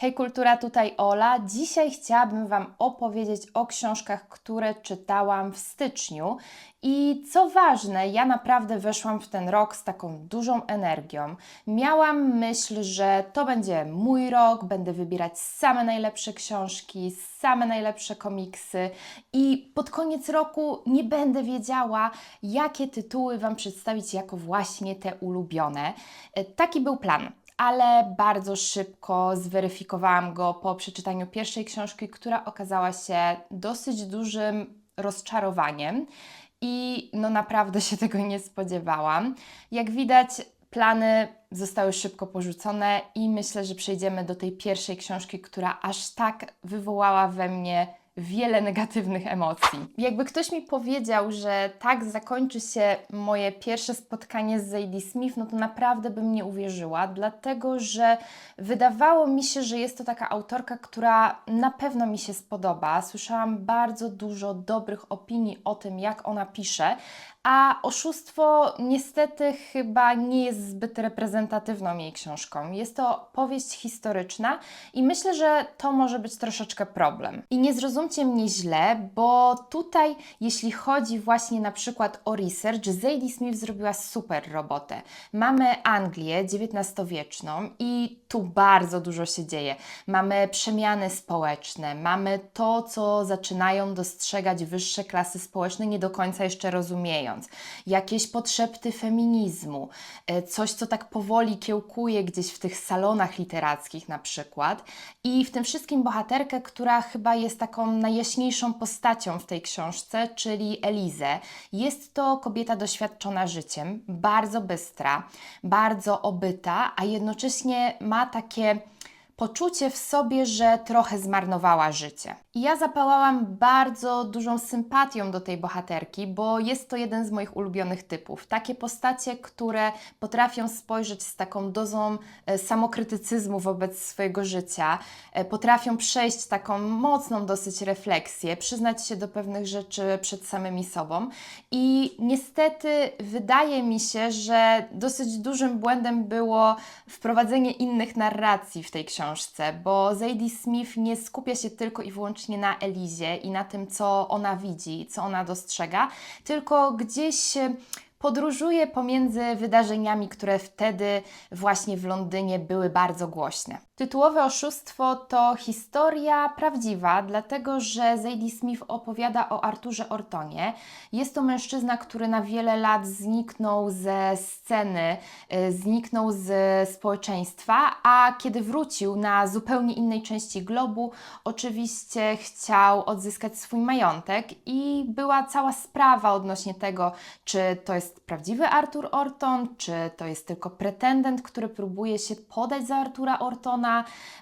Hej Kultura, tutaj Ola. Dzisiaj chciałabym Wam opowiedzieć o książkach, które czytałam w styczniu. I co ważne, ja naprawdę weszłam w ten rok z taką dużą energią. Miałam myśl, że to będzie mój rok, będę wybierać same najlepsze książki, same najlepsze komiksy i pod koniec roku nie będę wiedziała, jakie tytuły Wam przedstawić jako właśnie te ulubione. E, Taki był plan ale bardzo szybko zweryfikowałam go po przeczytaniu pierwszej książki, która okazała się dosyć dużym rozczarowaniem i no naprawdę się tego nie spodziewałam. Jak widać, plany zostały szybko porzucone i myślę, że przejdziemy do tej pierwszej książki, która aż tak wywołała we mnie wiele negatywnych emocji. Jakby ktoś mi powiedział, że tak zakończy się moje pierwsze spotkanie z Zadie Smith, no to naprawdę bym nie uwierzyła, dlatego że wydawało mi się, że jest to taka autorka, która na pewno mi się spodoba. Słyszałam bardzo dużo dobrych opinii o tym, jak ona pisze, a Oszustwo niestety chyba nie jest zbyt reprezentatywną jej książką. Jest to powieść historyczna i myślę, że to może być troszeczkę problem. I nie zrozumcie mnie źle, bo tutaj, jeśli chodzi właśnie na przykład o research, Zadie Smith zrobiła super robotę. Mamy Anglię XIX-wieczną i tu bardzo dużo się dzieje. Mamy przemiany społeczne, mamy to, co zaczynają dostrzegać wyższe klasy społeczne, nie do końca jeszcze Jakieś podszepty feminizmu, e, coś, co tak powoli kiełkuje gdzieś w tych salonach literackich na przykład. I w tym wszystkim bohaterkę, która chyba jest taką najjaśniejszą postacią w tej książce, czyli Elizę. Jest to kobieta doświadczona życiem, bardzo bystra, bardzo obyta, a jednocześnie ma takie poczucie w sobie, że trochę zmarnowała życie. I ja zapałałam bardzo dużą sympatią do tej bohaterki, bo jest to jeden z moich ulubionych typów. Takie postacie, które potrafią spojrzeć z taką dozą e, samokrytycyzmu wobec swojego życia, e, potrafią przejść taką mocną dosyć refleksję, przyznać się do pewnych rzeczy przed samymi sobą. I niestety wydaje mi się, że dosyć dużym błędem było wprowadzenie innych narracji w tej książce, bo Zadie Smith nie skupia się tylko i wyłącznie na Elizie i na tym, co ona widzi, co ona dostrzega, tylko gdzieś e, podróżuje pomiędzy wydarzeniami, które wtedy właśnie w Londynie były bardzo głośne. Tytułowe oszustwo to historia prawdziwa, dlatego że Zadie Smith opowiada o Arturze Ortonie. Jest to mężczyzna, który na wiele lat zniknął ze sceny, y, zniknął z społeczeństwa, a kiedy wrócił na zupełnie innej części globu, oczywiście chciał odzyskać swój majątek i była cała sprawa odnośnie tego, czy to jest prawdziwy Artur Orton, czy to jest tylko pretendent, który próbuje się podać za Artura Ortona.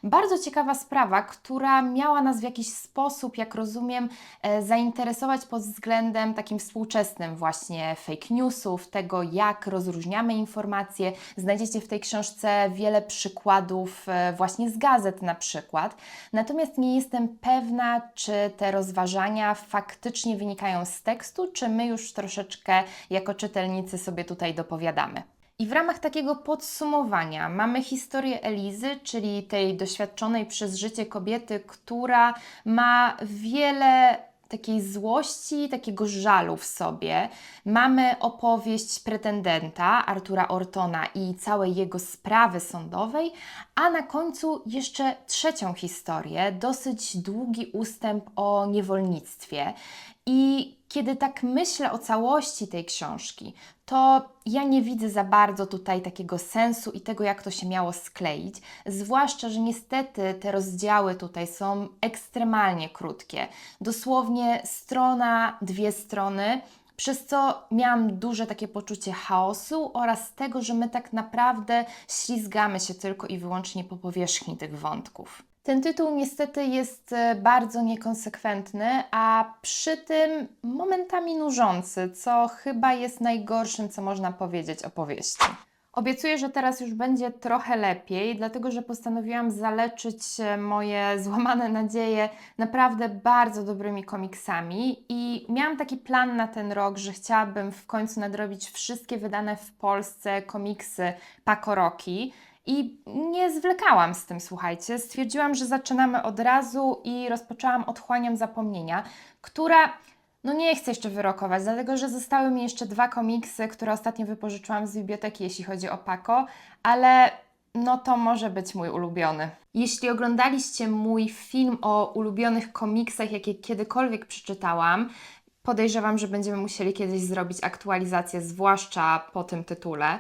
Bardzo ciekawa sprawa, która miała nas w jakiś sposób, jak rozumiem, e, zainteresować pod względem takim współczesnym właśnie fake newsów, tego jak rozróżniamy informacje. Znajdziecie w tej książce wiele przykładów e, właśnie z gazet na przykład. Natomiast nie jestem pewna, czy te rozważania faktycznie wynikają z tekstu, czy my już troszeczkę jako czytelnicy sobie tutaj dopowiadamy. I w ramach takiego podsumowania mamy historię Elizy, czyli tej doświadczonej przez życie kobiety, która ma wiele takiej złości, takiego żalu w sobie. Mamy opowieść pretendenta Artura Ortona i całej jego sprawy sądowej, a na końcu jeszcze trzecią historię, dosyć długi ustęp o niewolnictwie. I kiedy tak myślę o całości tej książki, to ja nie widzę za bardzo tutaj takiego sensu i tego, jak to się miało skleić. Zwłaszcza, że niestety te rozdziały tutaj są ekstremalnie krótkie. Dosłownie strona, dwie strony. Przez co miałam duże takie poczucie chaosu oraz tego, że my tak naprawdę ślizgamy się tylko i wyłącznie po powierzchni tych wątków. Ten tytuł niestety jest e, bardzo niekonsekwentny, a przy tym momentami nużący, co chyba jest najgorszym, co można powiedzieć o powieści. Obiecuję, że teraz już będzie trochę lepiej, dlatego że postanowiłam zaleczyć e, moje złamane nadzieje naprawdę bardzo dobrymi komiksami i miałam taki plan na ten rok, że chciałabym w końcu nadrobić wszystkie wydane w Polsce komiksy Pakoroki I nie zwlekałam z tym, słuchajcie. Stwierdziłam, że zaczynamy od razu i rozpoczęłam Otchłaniam Zapomnienia, która no nie chcę jeszcze wyrokować, dlatego że zostały mi jeszcze dwa komiksy, które ostatnio wypożyczyłam z biblioteki, jeśli chodzi o Paco, ale no to może być mój ulubiony. Jeśli oglądaliście mój film o ulubionych komiksach, jakie kiedykolwiek przeczytałam, podejrzewam, że będziemy musieli kiedyś zrobić aktualizację, zwłaszcza po tym tytule.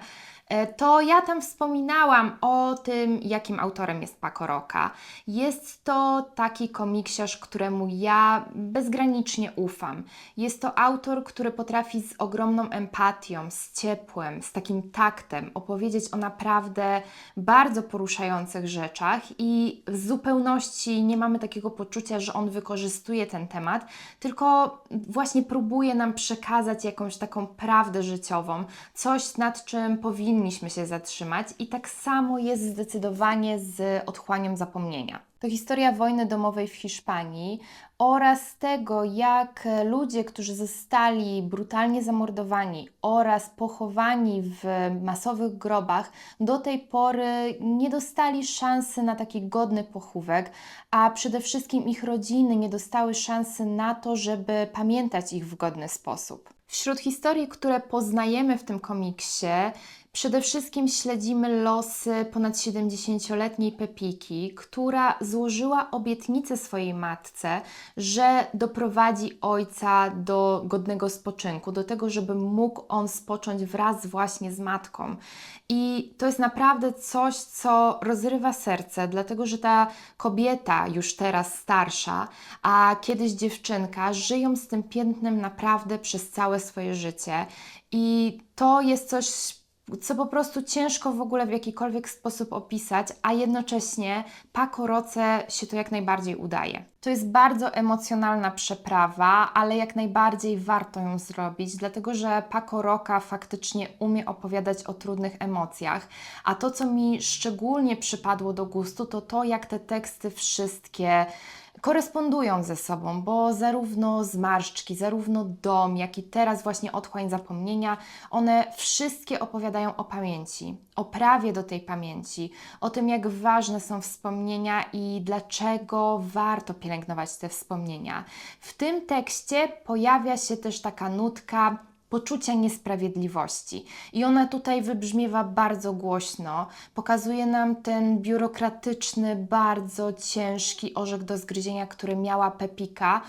E, To ja tam wspominałam o tym, jakim autorem jest Paco Roca. Jest to taki komiksiarz, któremu ja bezgranicznie ufam. Jest to autor, który potrafi z ogromną empatią, z ciepłem, z takim taktem opowiedzieć o naprawdę bardzo poruszających rzeczach i w zupełności nie mamy takiego poczucia, że on wykorzystuje ten temat, tylko właśnie próbuje nam przekazać jakąś taką prawdę życiową, coś nad czym powinniśmy się zatrzymać i tak samo jest zdecydowanie z otchłaniem zapomnienia. To historia wojny domowej w Hiszpanii oraz tego, jak ludzie, którzy zostali brutalnie zamordowani oraz pochowani w masowych grobach, do tej pory nie dostali szansy na taki godny pochówek, a przede wszystkim ich rodziny nie dostały szansy na to, żeby pamiętać ich w godny sposób. Wśród historii, które poznajemy w tym komiksie, Przede wszystkim śledzimy losy ponad 70-letniej Pepiki, która złożyła obietnicę swojej matce, że doprowadzi ojca do godnego spoczynku, do tego, żeby mógł on spocząć wraz właśnie z matką. I to jest naprawdę coś, co rozrywa serce, dlatego że ta kobieta, już teraz starsza, a kiedyś dziewczynka, żyją z tym piętnem naprawdę przez całe swoje życie. I to jest coś co po prostu ciężko w ogóle w jakikolwiek sposób opisać, a jednocześnie Paco się to jak najbardziej udaje. To jest bardzo emocjonalna przeprawa, ale jak najbardziej warto ją zrobić, dlatego że Paco faktycznie umie opowiadać o trudnych emocjach, a to, co mi szczególnie przypadło do gustu, to to, jak te teksty wszystkie korespondują ze sobą, bo zarówno zmarszczki, zarówno dom, jak i teraz właśnie otchłań zapomnienia, one wszystkie opowiadają o pamięci, o prawie do tej pamięci, o tym, jak ważne są wspomnienia i dlaczego warto pielęgnować te wspomnienia. W tym tekście pojawia się też taka nutka poczucia niesprawiedliwości. I ona tutaj wybrzmiewa bardzo głośno. Pokazuje nam ten biurokratyczny, bardzo ciężki orzech do zgryzienia, który miała Pepika.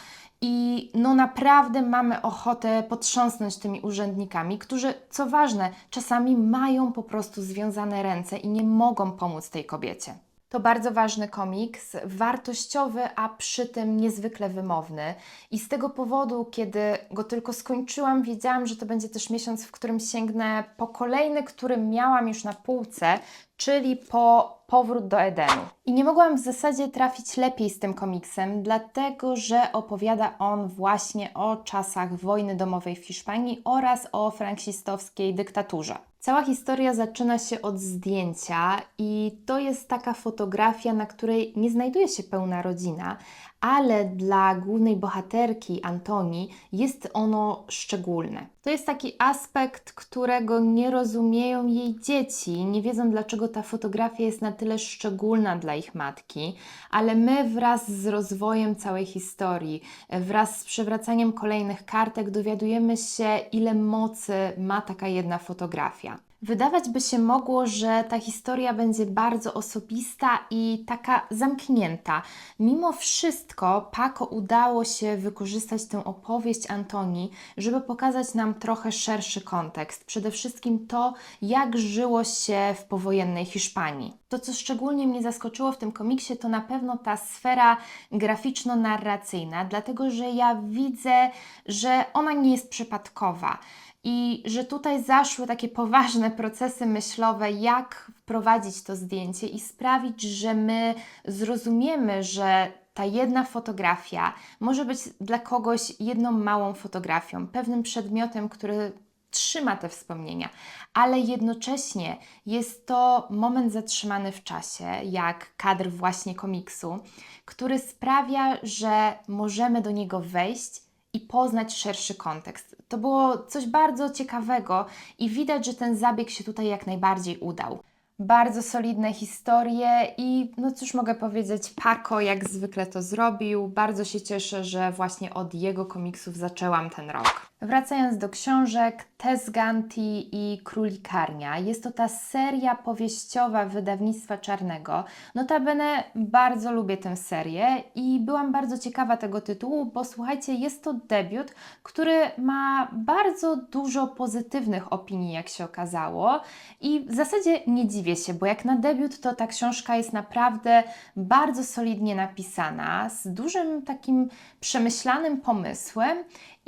I no naprawdę mamy ochotę potrząsnąć tymi urzędnikami, którzy, co ważne, czasami mają po prostu związane ręce i nie mogą pomóc tej kobiecie. To bardzo ważny komiks, wartościowy, a przy tym niezwykle wymowny. I z tego powodu, kiedy go tylko skończyłam, wiedziałam, że to będzie też miesiąc, w którym sięgnę po kolejny, który miałam już na półce, czyli po Powrót do Edenu. I nie mogłam w zasadzie trafić lepiej z tym komiksem, dlatego że opowiada on właśnie o czasach wojny domowej w Hiszpanii oraz o franksistowskiej dyktaturze. Cała historia zaczyna się od zdjęcia, i to jest taka fotografia, na której nie znajduje się pełna rodzina, ale dla głównej bohaterki Antoni jest ono szczególne. To jest taki aspekt, którego nie rozumieją jej dzieci, nie wiedzą dlaczego ta fotografia jest na tyle szczególna dla ich matki, ale my wraz z rozwojem całej historii, wraz z przewracaniem kolejnych kartek dowiadujemy się, ile mocy ma taka jedna fotografia. Wydawać by się mogło, że ta historia będzie bardzo osobista i taka zamknięta. Mimo wszystko, Paco udało się wykorzystać tę opowieść Antoni, żeby pokazać nam trochę szerszy kontekst. Przede wszystkim to, jak żyło się w powojennej Hiszpanii. To, co szczególnie mnie zaskoczyło w tym komiksie, to na pewno ta sfera graficzno-narracyjna, dlatego że ja widzę, że ona nie jest przypadkowa i że tutaj zaszły takie poważne procesy myślowe, jak wprowadzić to zdjęcie i sprawić, że my zrozumiemy, że ta jedna fotografia może być dla kogoś jedną małą fotografią, pewnym przedmiotem, który trzyma te wspomnienia, ale jednocześnie jest to moment zatrzymany w czasie, jak kadr właśnie komiksu, który sprawia, że możemy do niego wejść i poznać szerszy kontekst. To było coś bardzo ciekawego i widać, że ten zabieg się tutaj jak najbardziej udał. Bardzo solidne historie i no cóż mogę powiedzieć, Paco jak zwykle to zrobił. Bardzo się cieszę, że właśnie od jego komiksów zaczęłam ten rok. Wracając do książek, Tess Ganti i Królikarnia. Jest to ta seria powieściowa wydawnictwa Czarnego. Notabene bardzo lubię tę serię i byłam bardzo ciekawa tego tytułu, bo słuchajcie, jest to debiut, który ma bardzo dużo pozytywnych opinii, jak się okazało. I w zasadzie nie dziwię się, bo jak na debiut, to ta książka jest naprawdę bardzo solidnie napisana, z dużym takim przemyślanym pomysłem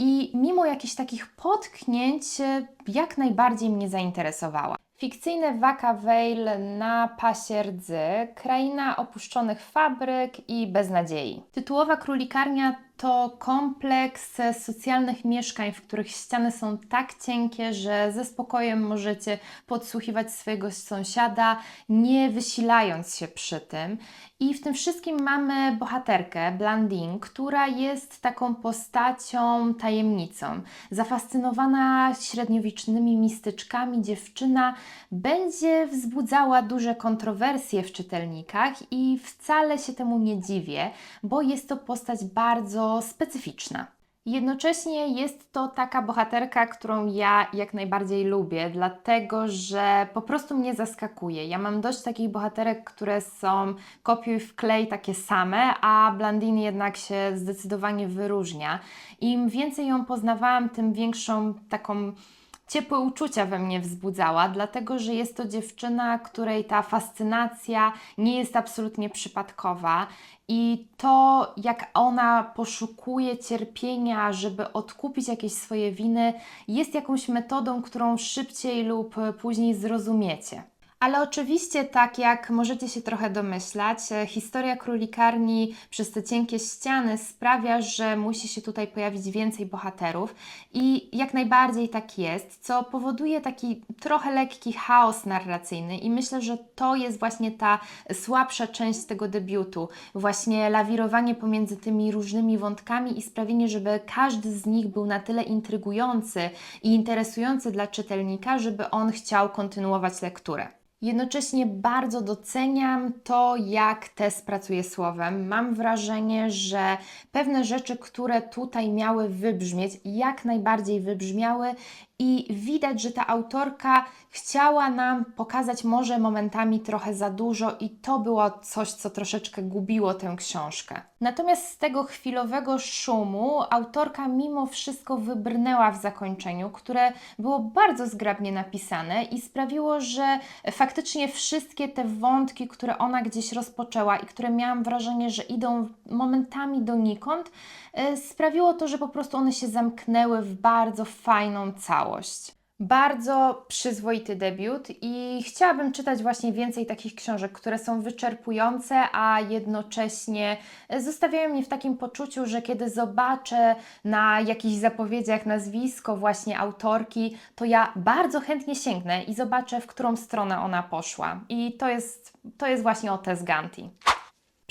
i mimo jakichś takich potknięć, e, jak najbardziej mnie zainteresowała. Fikcyjne Waka Vale na pasie rdzy, kraina opuszczonych fabryk i beznadziei. Tytułowa królikarnia to kompleks socjalnych mieszkań, w których ściany są tak cienkie, że ze spokojem możecie podsłuchiwać swojego sąsiada, nie wysilając się przy tym. I w tym wszystkim mamy bohaterkę, Blandine, która jest taką postacią tajemnicą. Zafascynowana średniowiecznymi mistyczkami, dziewczyna będzie wzbudzała duże kontrowersje w czytelnikach i wcale się temu nie dziwię, bo jest to postać bardzo specyficzna. Jednocześnie jest to taka bohaterka, którą ja jak najbardziej lubię, dlatego że po prostu mnie zaskakuje. Ja mam dość takich bohaterek, które są kopiuj w klej takie same, a Blandine jednak się zdecydowanie wyróżnia. Im więcej ją poznawałam, tym większą taką ciepłe uczucia we mnie wzbudzała, dlatego że jest to dziewczyna, której ta fascynacja nie jest absolutnie przypadkowa i to, jak ona poszukuje cierpienia, żeby odkupić jakieś swoje winy, jest jakąś metodą, którą szybciej lub później zrozumiecie. Ale oczywiście, tak jak możecie się trochę domyślać, e, historia królikarni przez te cienkie ściany sprawia, że musi się tutaj pojawić więcej bohaterów. I jak najbardziej tak jest, co powoduje taki trochę lekki chaos narracyjny. I myślę, że to jest właśnie ta słabsza część tego debiutu, właśnie lawirowanie pomiędzy tymi różnymi wątkami i sprawienie, żeby każdy z nich był na tyle intrygujący i interesujący dla czytelnika, żeby on chciał kontynuować lekturę. Jednocześnie bardzo doceniam to, jak Tess pracuje słowem. Mam wrażenie, że pewne rzeczy, które tutaj miały wybrzmieć, jak najbardziej wybrzmiały i widać, że ta autorka chciała nam pokazać może momentami trochę za dużo i to było coś, co troszeczkę gubiło tę książkę. Natomiast z tego chwilowego szumu autorka mimo wszystko wybrnęła w zakończeniu, które było bardzo zgrabnie napisane i sprawiło, że faktycznie wszystkie te wątki, które ona gdzieś rozpoczęła i które miałam wrażenie, że idą momentami donikąd, e, sprawiło to, że po prostu one się zamknęły w bardzo fajną całość. Bardzo przyzwoity debiut i chciałabym czytać właśnie więcej takich książek, które są wyczerpujące, a jednocześnie zostawiają mnie w takim poczuciu, że kiedy zobaczę na jakichś zapowiedziach nazwisko właśnie autorki, to ja bardzo chętnie sięgnę i zobaczę, w którą stronę ona poszła. I to jest, to jest właśnie o Tess Ganti.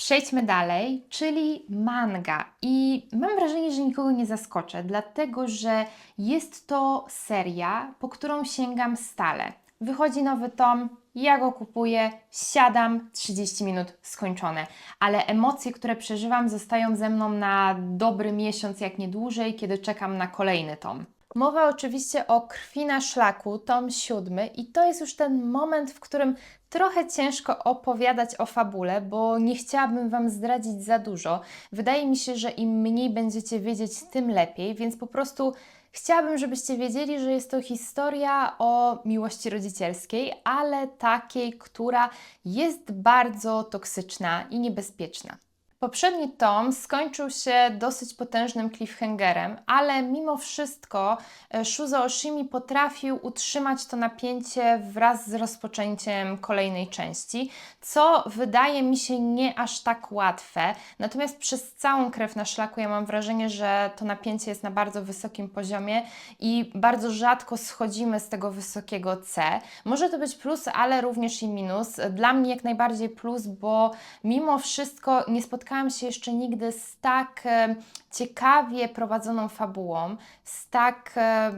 Przejdźmy dalej, czyli manga. I mam wrażenie, że nikogo nie zaskoczę, dlatego że jest to seria, po którą sięgam stale. Wychodzi nowy tom, ja go kupuję, siadam, 30 minut skończone. Ale emocje, które przeżywam, zostają ze mną na dobry miesiąc, jak nie dłużej, kiedy czekam na kolejny tom. Mowa oczywiście o krwi na szlaku, tom siódmy, i to jest już ten moment, w którym trochę ciężko opowiadać o fabule, bo nie chciałabym Wam zdradzić za dużo. Wydaje mi się, że im mniej będziecie wiedzieć, tym lepiej, więc po prostu chciałabym, żebyście wiedzieli, że jest to historia o miłości rodzicielskiej, ale takiej, która jest bardzo toksyczna i niebezpieczna. Poprzedni tom skończył się dosyć potężnym cliffhangerem, ale mimo wszystko e, Shuzo Oshimi potrafił utrzymać to napięcie wraz z rozpoczęciem kolejnej części, co wydaje mi się nie aż tak łatwe. Natomiast przez całą krew na szlaku ja mam wrażenie, że to napięcie jest na bardzo wysokim poziomie i bardzo rzadko schodzimy z tego wysokiego C. Może to być plus, ale również i minus. Dla mnie jak najbardziej plus, bo mimo wszystko nie spotkałam spotkałam się jeszcze nigdy z tak e, ciekawie prowadzoną fabułą, z tak e,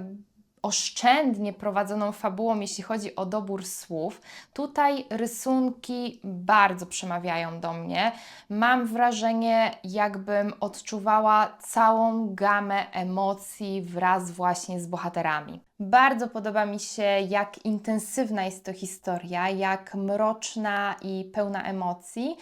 oszczędnie prowadzoną fabułą, jeśli chodzi o dobór słów. Tutaj rysunki bardzo przemawiają do mnie. Mam wrażenie, jakbym odczuwała całą gamę emocji wraz właśnie z bohaterami. Bardzo podoba mi się, jak intensywna jest to historia, jak mroczna i pełna emocji.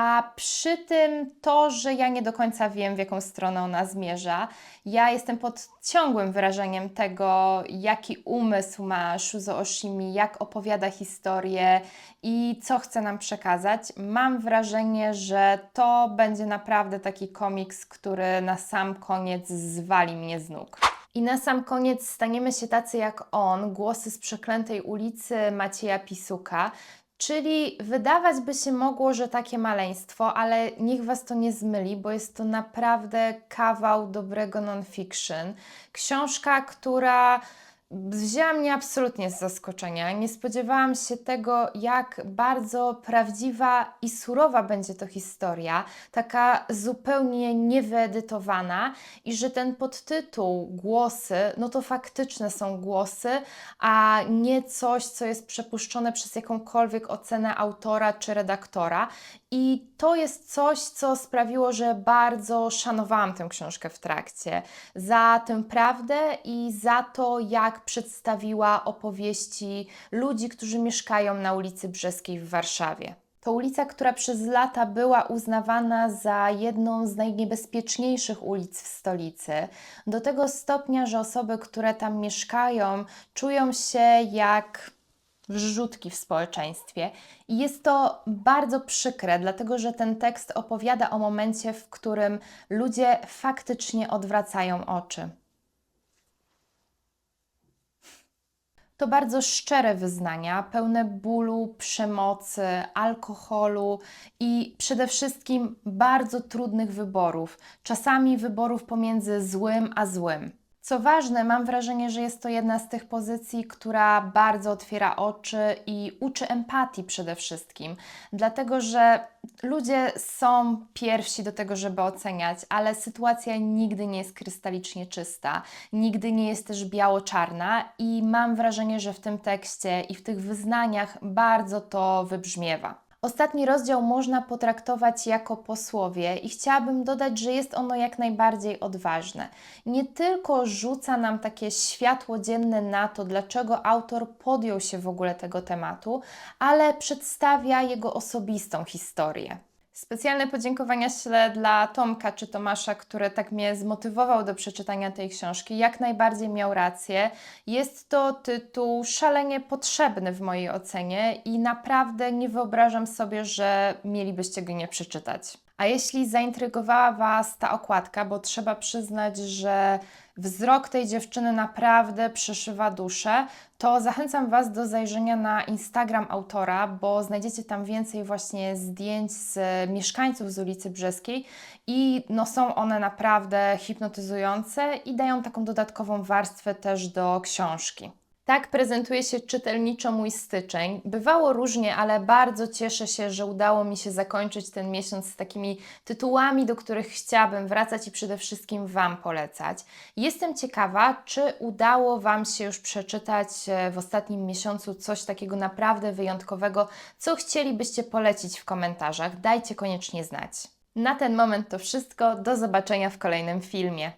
A przy tym to, że ja nie do końca wiem, w jaką stronę ona zmierza, ja jestem pod ciągłym wrażeniem tego, jaki umysł ma Shuzo Oshimi, jak opowiada historię i co chce nam przekazać. Mam wrażenie, że to będzie naprawdę taki komiks, który na sam koniec zwali mnie z nóg. I na sam koniec staniemy się tacy jak on, głosy z przeklętej ulicy Macieja Pisuka, Czyli wydawać by się mogło, że takie maleństwo, ale niech Was to nie zmyli, bo jest to naprawdę kawał dobrego non-fiction. Książka, która wzięła mnie absolutnie z zaskoczenia. Nie spodziewałam się tego, jak bardzo prawdziwa i surowa będzie to historia, taka zupełnie niewyedytowana i że ten podtytuł głosy, no to faktyczne są głosy, a nie coś, co jest przepuszczone przez jakąkolwiek ocenę autora czy redaktora. I to jest coś, co sprawiło, że bardzo szanowałam tę książkę w trakcie. Za tę prawdę i za to, jak przedstawiła opowieści ludzi, którzy mieszkają na ulicy Brzeskiej w Warszawie. To ulica, która przez lata była uznawana za jedną z najniebezpieczniejszych ulic w stolicy. Do tego stopnia, że osoby, które tam mieszkają, czują się jak wrzutki w społeczeństwie. I jest to bardzo przykre, dlatego że ten tekst opowiada o momencie, w którym ludzie faktycznie odwracają oczy. To bardzo szczere wyznania, pełne bólu, przemocy, alkoholu i przede wszystkim bardzo trudnych wyborów, czasami wyborów pomiędzy złym a złym. Co ważne, mam wrażenie, że jest to jedna z tych pozycji, która bardzo otwiera oczy i uczy empatii przede wszystkim, dlatego że ludzie są pierwsi do tego, żeby oceniać, ale sytuacja nigdy nie jest krystalicznie czysta, nigdy nie jest też biało-czarna i mam wrażenie, że w tym tekście i w tych wyznaniach bardzo to wybrzmiewa. Ostatni rozdział można potraktować jako posłowie i chciałabym dodać, że jest ono jak najbardziej odważne. Nie tylko rzuca nam takie światło dzienne na to, dlaczego autor podjął się w ogóle tego tematu, ale przedstawia jego osobistą historię. Specjalne podziękowania ślę dla Tomka czy Tomasza, który tak mnie zmotywował do przeczytania tej książki. Jak najbardziej miał rację. Jest to tytuł szalenie potrzebny w mojej ocenie i naprawdę nie wyobrażam sobie, że mielibyście go nie przeczytać. A jeśli zaintrygowała Was ta okładka, bo trzeba przyznać, że wzrok tej dziewczyny naprawdę przeszywa duszę, to zachęcam Was do zajrzenia na Instagram autora, bo znajdziecie tam więcej właśnie zdjęć z mieszkańców z ulicy Brzeskiej i no, są one naprawdę hipnotyzujące i dają taką dodatkową warstwę też do książki. Tak prezentuje się czytelniczo mój styczeń. Bywało różnie, ale bardzo cieszę się, że udało mi się zakończyć ten miesiąc z takimi tytułami, do których chciałabym wracać i przede wszystkim Wam polecać. Jestem ciekawa, czy udało Wam się już przeczytać e, w ostatnim miesiącu coś takiego naprawdę wyjątkowego, co chcielibyście polecić w komentarzach. Dajcie koniecznie znać. Na ten moment to wszystko. Do zobaczenia w kolejnym filmie.